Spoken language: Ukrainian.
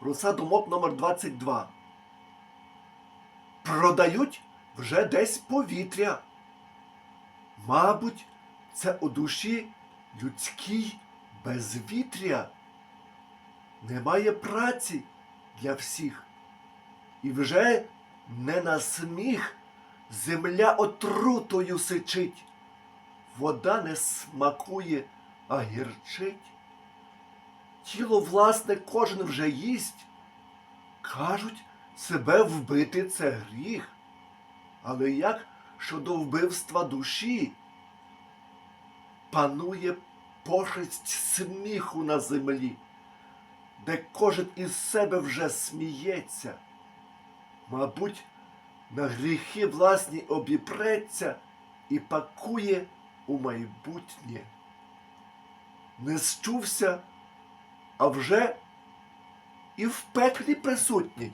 Руса думок номер 22. Продають вже десь повітря. Мабуть, це у душі людській безвітря. Немає праці для всіх. І вже не на сміх земля отрутою сичить. Вода не смакує, а гірчить. Тіло власне кожен вже їсть. Кажуть, себе вбити це гріх. Але як щодо вбивства душі? Панує пошесть сміху на землі, де кожен із себе вже сміється. Мабуть, на гріхи власні обіпреться і пакує у майбутнє. Не счувся, а вже і в пеклі присутній.